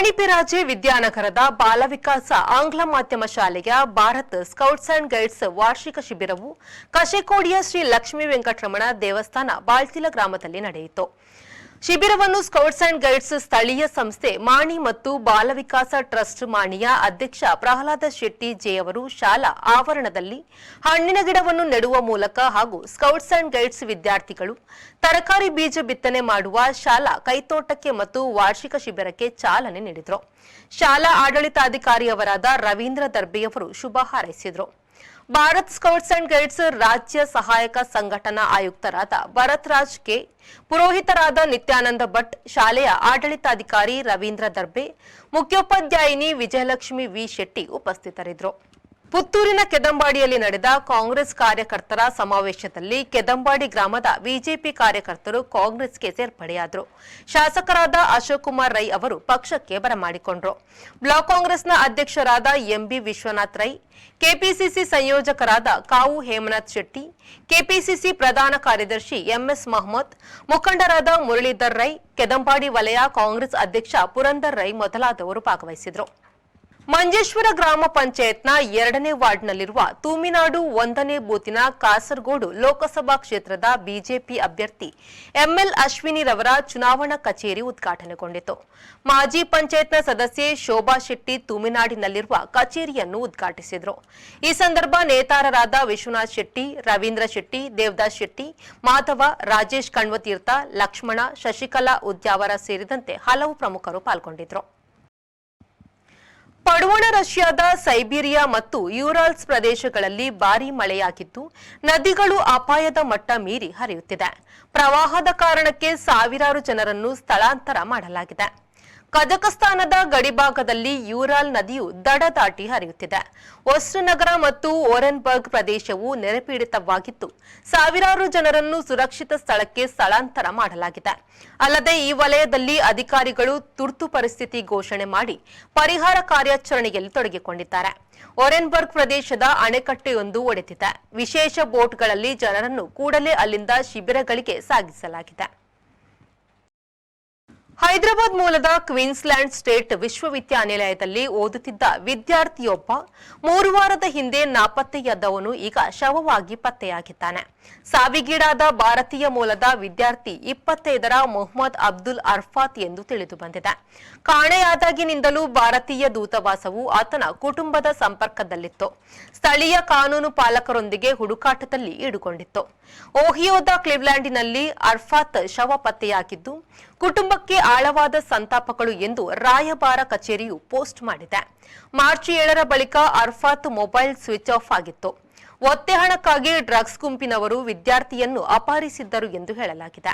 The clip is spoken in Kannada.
ಮಣಿಪಿರಾಜೆ ವಿದ್ಯಾನಗರದ ಬಾಲವಿಕಾಸ ಆಂಗ್ಲ ಮಾಧ್ಯಮ ಶಾಲೆಯ ಭಾರತ್ ಸ್ಕೌಟ್ಸ್ ಅಂಡ್ ಗೈಡ್ಸ್ ವಾರ್ಷಿಕ ಶಿಬಿರವು ಕಶೆಕೋಡಿಯ ಶ್ರೀ ಲಕ್ಷ್ಮೀ ವೆಂಕಟರಮಣ ದೇವಸ್ಥಾನ ಬಾಳ್ತಿಲ ಗ್ರಾಮದಲ್ಲಿ ನಡೆಯಿತು. ಶಿಬಿರವನ್ನು ಸ್ಕೌಟ್ಸ್ ಅಂಡ್ ಗೈಡ್ಸ್ ಸ್ಥಳೀಯ ಸಂಸ್ಥೆ ಮಾಣಿ ಮತ್ತು ಬಾಲ ವಿಕಾಸ ಟ್ರಸ್ಟ್ ಮಾಣಿಯ ಅಧ್ಯಕ್ಷ ಪ್ರಹ್ಲಾದ ಶೆಟ್ಟಿ ಜೆ ಅವರು ಶಾಲಾ ಆವರಣದಲ್ಲಿ ಹಣ್ಣಿನ ಗಿಡವನ್ನು ನೆಡುವ ಮೂಲಕ ಹಾಗೂ ಸ್ಕೌಟ್ಸ್ ಅಂಡ್ ಗೈಡ್ಸ್ ವಿದ್ಯಾರ್ಥಿಗಳು ತರಕಾರಿ ಬೀಜ ಬಿತ್ತನೆ ಮಾಡುವ ಶಾಲಾ ಕೈತೋಟಕ್ಕೆ ಮತ್ತು ವಾರ್ಷಿಕ ಶಿಬಿರಕ್ಕೆ ಚಾಲನೆ ನೀಡಿದರು. ಶಾಲಾ ಆಡಳಿತಾಧಿಕಾರಿಯವರಾದ ರವೀಂದ್ರ ದರ್ಬೆಯವರು ಶುಭ ಹಾರೈಸಿದರು. ಭಾರತ್ ಸ್ಕೌಟ್ಸ್ ಅಂಡ್ ಗೈಡ್ಸ್ ರಾಜ್ಯ ಸಹಾಯಕ ಸಂಘಟನಾ ಆಯುಕ್ತರಾದ ಭರತ್ ರಾಜ್ ಕೆ, ಪುರೋಹಿತರಾದ ನಿತ್ಯಾನಂದ ಭಟ್, ಶಾಲೆಯ ಆಡಳಿತಾಧಿಕಾರಿ ರವೀಂದ್ರ ದರ್ಬೆ, ಮುಖ್ಯೋಪಾಧ್ಯಾಯಿನಿ ವಿಜಯಲಕ್ಷ್ಮಿ ವಿ ಶೆಟ್ಟಿ ಉಪಸ್ಥಿತರಿದ್ದರು. ಪುತ್ತೂರಿನ ಕೆದಂಬಾಡಿಯಲ್ಲಿ ನಡೆದ ಕಾಂಗ್ರೆಸ್ ಕಾರ್ಯಕರ್ತರ ಸಮಾವೇಶದಲ್ಲಿ ಕೆದಂಬಾಡಿ ಗ್ರಾಮದ ಬಿಜೆಪಿ ಕಾರ್ಯಕರ್ತರು ಕಾಂಗ್ರೆಸ್ಗೆ ಸೇರ್ಪಡೆಯಾದರು. ಶಾಸಕರಾದ ಅಶೋಕ್ ಕುಮಾರ್ ರೈ ಅವರು ಪಕ್ಷಕ್ಕೆ ಬರಮಾಡಿಕೊಂಡರು. ಬ್ಲಾಕ್ ಕಾಂಗ್ರೆಸ್ನ ಅಧ್ಯಕ್ಷರಾದ ಎಂಬಿ ವಿಶ್ವನಾಥ್ ರೈ, ಕೆಪಿಸಿಸಿ ಸಂಯೋಜಕರಾದ ಕಾವು ಹೇಮನಾಥ್ ಶೆಟ್ಟಿ, ಕೆಪಿಸಿಸಿ ಪ್ರಧಾನ ಕಾರ್ಯದರ್ಶಿ ಎಂಎಸ್ ಮಹಮ್ಮದ್, ಮುಖಂಡರಾದ ಮುರಳೀಧರ್ ರೈ, ಕೆದಂಬಾಡಿ ವಲಯ ಕಾಂಗ್ರೆಸ್ ಅಧ್ಯಕ್ಷ ಪುರಂದರ್ ರೈ ಮೊದಲಾದವರು ಭಾಗವಹಿಸಿದರು. ಮಂಜೇಶ್ವರ ಗ್ರಾಮ ಪಂಚಾಯತ್ನ ಎರಡನೇ ವಾರ್ಡ್ನಲ್ಲಿರುವ ತೂಮಿನಾಡು ಒಂದನೇ ಬೂತಿನ ಕಾಸರಗೋಡು ಲೋಕಸಭಾ ಕ್ಷೇತ್ರದ ಬಿಜೆಪಿ ಅಭ್ಯರ್ಥಿ ಎಂಎಲ್ ಅಶ್ವಿನಿ ರವರ ಚುನಾವಣಾ ಕಚೇರಿ ಉದ್ಘಾಟನೆಗೊಂಡಿತು. ಮಾಜಿ ಪಂಚಾಯತ್ನ ಸದಸ್ಯೆ ಶೋಭಾ ಶೆಟ್ಟಿ ತೂಮಿನಾಡಿನಲ್ಲಿರುವ ಕಚೇರಿಯನ್ನು ಉದ್ಘಾಟಿಸಿದರು. ಈ ಸಂದರ್ಭ ನೇತಾರರಾದ ವಿಶ್ವನಾಥ್ ಶೆಟ್ಟಿ, ರವೀಂದ್ರ ಶೆಟ್ಟಿ, ದೇವದಾಸ್ ಶೆಟ್ಟಿ, ಮಾಧವ, ರಾಜೇಶ್ ಕಣ್ವತೀರ್ಥ, ಲಕ್ಷ್ಮಣ, ಶಶಿಕಲಾ ಉದ್ಯಾವರ ಸೇರಿದಂತೆ ಹಲವು ಪ್ರಮುಖರು ಪಾಲ್ಗೊಂಡಿದ್ದರು ಪಡುವಣ ರಷ್ಯಾದ ಸೈಬೀರಿಯಾ ಮತ್ತು ಯೂರಾಲ್ಸ್ ಪ್ರದೇಶಗಳಲ್ಲಿ ಭಾರೀ ಮಳೆಯಾಗಿದ್ದು, ನದಿಗಳು ಅಪಾಯದ ಮಟ್ಟ ಮೀರಿ ಹರಿಯುತ್ತಿದೆ. ಪ್ರವಾಹದ ಕಾರಣಕ್ಕೆ ಸಾವಿರಾರು ಜನರನ್ನು ಸ್ಥಳಾಂತರ ಮಾಡಲಾಗಿದೆ. ಕಜಕಸ್ತಾನದ ಗಡಿಭಾಗದಲ್ಲಿ ಯೂರಾಲ್ ನದಿಯು ದಡ ದಾಟಿ ಹರಿಯುತ್ತಿದೆ. ನಗರ ಮತ್ತು ಓರೆನ್ಬರ್ಗ್ ಪ್ರದೇಶವು ನೆರೆಪೀಡಿತವಾಗಿದ್ದು, ಸಾವಿರಾರು ಜನರನ್ನು ಸುರಕ್ಷಿತ ಸ್ಥಳಕ್ಕೆ ಸ್ಥಳಾಂತರ ಮಾಡಲಾಗಿದೆ. ಅಲ್ಲದೆ ಈ ವಲಯದಲ್ಲಿ ಅಧಿಕಾರಿಗಳು ತುರ್ತು ಪರಿಸ್ಥಿತಿ ಘೋಷಣೆ ಮಾಡಿ ಪರಿಹಾರ ಕಾರ್ಯಾಚರಣೆಯಲ್ಲಿ ತೊಡಗಿಕೊಂಡಿದ್ದಾರೆ. ಓರೆನ್ಬರ್ಗ್ ಪ್ರದೇಶದ ಅಣೆಕಟ್ಟೆಯೊಂದು ಒಡೆದಿದೆ. ವಿಶೇಷ ಬೋಟ್ಗಳಲ್ಲಿ ಜನರನ್ನು ಕೂಡಲೇ ಅಲ್ಲಿಂದ ಶಿಬಿರಗಳಿಗೆ ಸಾಗಿಸಲಾಗಿದೆ. ಹೈದರಾಬಾದ್ ಮೂಲದ ಕ್ವೀನ್ಸ್ಲ್ಯಾಂಡ್ ಸ್ಟೇಟ್ ವಿಶ್ವವಿದ್ಯಾನಿಲಯದಲ್ಲಿ ಓದುತ್ತಿದ್ದ ವಿದ್ಯಾರ್ಥಿಯೊಬ್ಬ ಮೂರು ವಾರದ ಹಿಂದೆ ನಾಪತ್ತೆಯಾದವನು ಈಗ ಶವವಾಗಿ ಪತ್ತೆಯಾಗಿದ್ದಾನೆ. ಸಾವಿಗೀಡಾದ ಭಾರತೀಯ ಮೂಲದ ವಿದ್ಯಾರ್ಥಿ ಇಪ್ಪತ್ತೈದರ ಮೊಹಮ್ಮದ್ ಅಬ್ದುಲ್ ಅರ್ಫಾತ್ ಎಂದು ತಿಳಿದು ಬಂದಿದೆ. ಕಾಣೆಯಾದಾಗಿನಿಂದಲೂ ಭಾರತೀಯ ದೂತವಾಸವು ಆತನ ಕುಟುಂಬದ ಸಂಪರ್ಕದಲ್ಲಿತ್ತು. ಸ್ಥಳೀಯ ಕಾನೂನು ಪಾಲಕರೊಂದಿಗೆ ಹುಡುಕಾಟದಲ್ಲಿ ಈಡುಕೊಂಡಿತ್ತು ಓಹಿಯೋದ ಕ್ಲಿವ್ಲ್ಯಾಂಡಿನಲ್ಲಿ ಅರ್ಫಾತ್ ಶವ ಪತ್ತೆಯಾಗಿದ್ದು ಕುಟುಂಬಕ್ಕೆ ಆಳವಾದ ಸಂತಾಪಗಳು ಎಂದು ರಾಯಭಾರ ಕಚೇರಿಯು ಪೋಸ್ಟ್ ಮಾಡಿದೆ. ಮಾರ್ಚ್ ಏಳರ ಬಳಿಕ ಅರ್ಫಾತ್ ಮೊಬೈಲ್ ಸ್ವಿಚ್ ಆಫ್ ಆಗಿತ್ತು. ಒತ್ತೆ ಹಣಕ್ಕಾಗಿ ಡ್ರಗ್ಸ್ ಗುಂಪಿನವರು ವಿದ್ಯಾರ್ಥಿಯನ್ನು ಅಪಹರಿಸಿದ್ದರು ಎಂದು ಹೇಳಲಾಗಿದೆ.